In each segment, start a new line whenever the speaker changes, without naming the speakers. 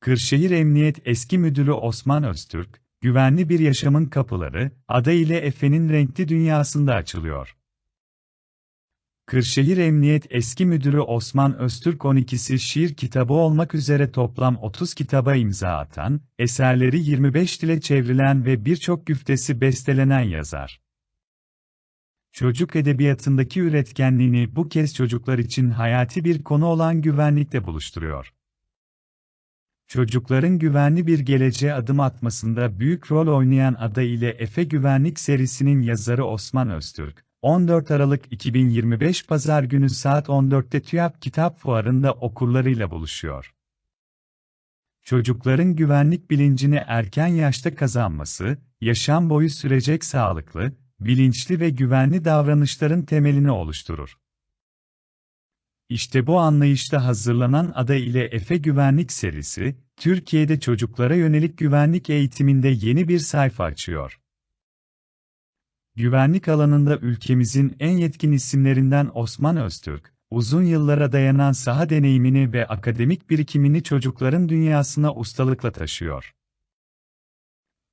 Kırşehir Emniyet Eski Müdürü Osman Öztürk, Güvenli Bir Yaşamın Kapıları, adı ile Efe'nin renkli dünyasında açılıyor. Kırşehir Emniyet Eski Müdürü Osman Öztürk 12'si şiir kitabı olmak üzere toplam 30 kitaba imza atan, eserleri 25 dile çevrilen ve birçok güftesi bestelenen yazar. Çocuk edebiyatındaki üretkenliğini bu kez çocuklar için hayati bir konu olan güvenlikle buluşturuyor. Çocukların güvenli bir geleceğe adım atmasında büyük rol oynayan Ada ile Efe Güvenlik serisinin yazarı Osman Öztürk, 14 Aralık 2025 Pazar günü saat 14'te TÜYAP Kitap Fuarı'nda okurlarıyla buluşuyor. Çocukların güvenlik bilincini erken yaşta kazanması, yaşam boyu sürecek sağlıklı, bilinçli ve güvenli davranışların temelini oluşturur. İşte bu anlayışla hazırlanan Ada ile Efe Güvenlik serisi, Türkiye'de çocuklara yönelik güvenlik eğitiminde yeni bir sayfa açıyor. Güvenlik alanında ülkemizin en yetkin isimlerinden Osman Öztürk, uzun yıllara dayanan saha deneyimini ve akademik birikimini çocukların dünyasına ustalıkla taşıyor.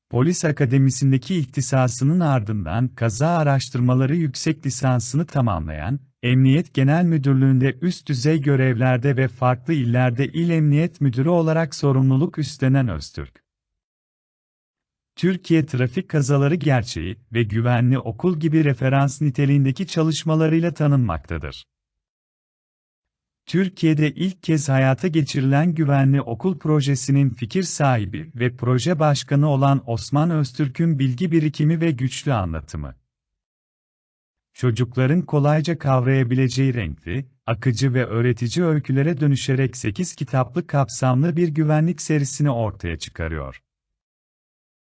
Polis Akademisi'ndeki ihtisasının ardından kaza araştırmaları yüksek lisansını tamamlayan, Emniyet Genel Müdürlüğü'nde üst düzey görevlerde ve farklı illerde il emniyet müdürü olarak sorumluluk üstlenen Öztürk. Türkiye trafik kazaları gerçeği ve güvenli okul gibi referans niteliğindeki çalışmalarıyla tanınmaktadır. Türkiye'de ilk kez hayata geçirilen güvenli okul projesinin fikir sahibi ve proje başkanı olan Osman Öztürk'ün bilgi birikimi ve güçlü anlatımı. Çocukların kolayca kavrayabileceği renkli, akıcı ve öğretici öykülere dönüşerek 8 kitaplık kapsamlı bir güvenlik serisini ortaya çıkarıyor.